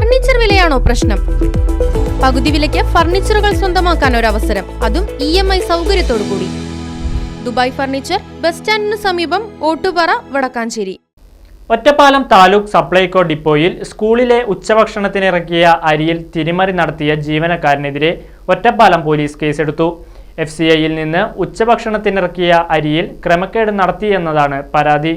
Furniture വിലയാണോ പ്രശ്നം? പകുതി വിലയ്ക്ക് ഫർണിച്ചറുകൾ സ്വന്തമാക്കാൻ ഒരു അവസരം അതും ഇ എം ഐ സൗകര്യത്തോടു കൂടി ദുബായ് ഫർണിച്ചർ ബസ് സ്റ്റാൻഡിന് സമീപം ഓട്ടുപാറ വടക്കാഞ്ചേരി. ഒറ്റപ്പാലം താലൂക്ക് സപ്ലൈകോ ഡിപ്പോയിൽ സ്കൂളിലെ ഉച്ചഭക്ഷണത്തിനിറക്കിയ അരിയിൽ തിരിമറി നടത്തിയ ജീവനക്കാരനെതിരെ ഒറ്റപ്പാലം പോലീസ് കേസെടുത്തു. എഫ് സി ഐയിൽ നിന്ന് ഉച്ചഭക്ഷണത്തിനിറക്കിയ അരിയിൽ ക്രമക്കേട് നടത്തിയെന്നതാണ് പരാതി.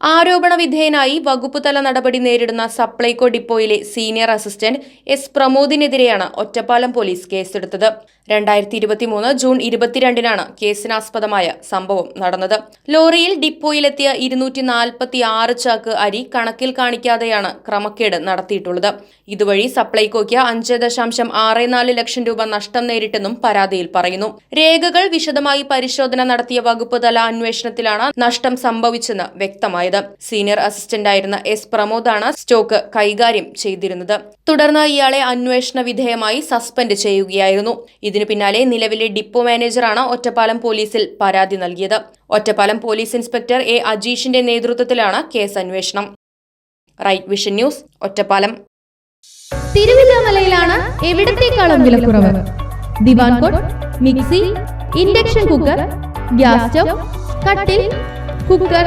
ആരോപണ വിധേയനായി വകുപ്പുതല നടപടി നേരിടുന്ന സപ്ലൈകോ ഡിപ്പോയിലെ സീനിയർ അസിസ്റ്റന്റ് എസ് പ്രമോദിനെതിരെയാണ് ഒറ്റപ്പാലം പോലീസ് കേസെടുത്തത്. രണ്ടായിരത്തി ഇരുപത്തിമൂന്ന് ജൂൺ ഇരുപത്തിരണ്ടിനാണ് കേസിനാസ്പദമായ സംഭവം നടന്നത്. ലോറിയിൽ ഡിപ്പോയിലെത്തിയ ഇരുന്നൂറ്റി നാൽപ്പത്തി ആറ് ചാക്ക് അരി കണക്കിൽ കാണിക്കാതെയാണ് ക്രമക്കേട് നടത്തിയിട്ടുള്ളത്. ഇതുവഴി സപ്ലൈകോയ്ക്ക് അഞ്ച് ദശാംശം ആറ് നാല് ലക്ഷം രൂപ നഷ്ടം നേരിട്ടെന്നും പരാതിയിൽ പറയുന്നു. രേഖകൾ വിശദമായി പരിശോധന നടത്തിയ വകുപ്പ് തല അന്വേഷണത്തിലാണ് നഷ്ടം സംഭവിച്ചെന്ന് വ്യക്തമായത് സീനിയർ അസിസ്റ്റന്റായിരുന്ന എസ് പ്രമോദാണ് സ്റ്റോക്ക് കൈകാര്യം ചെയ്തിരുന്നത്. തുടർന്ന് ഇയാളെ അന്വേഷണ വിധേയമായി സസ്പെൻഡ് ചെയ്യുകയായിരുന്നു. ഇതിനു പിന്നാലെ നിലവിലെ ഡിപ്പോ മാനേജറാണ് ഒറ്റപ്പാലം പോലീസിൽ പരാതി നൽകിയത്. ഒറ്റപ്പാലം പോലീസ് ഇൻസ്പെക്ടർ എ അജീഷിന്റെ നേതൃത്വത്തിലാണ് കേസ് അന്വേഷണം. Right Vision News Ottapalam. തിരുവില്ലാമലയിലാണ് എവിടത്തേക്കാളും വിലക്കുറവ് divan cot mixie induction cooker gas stove കട്ടിൽ കുക്കർ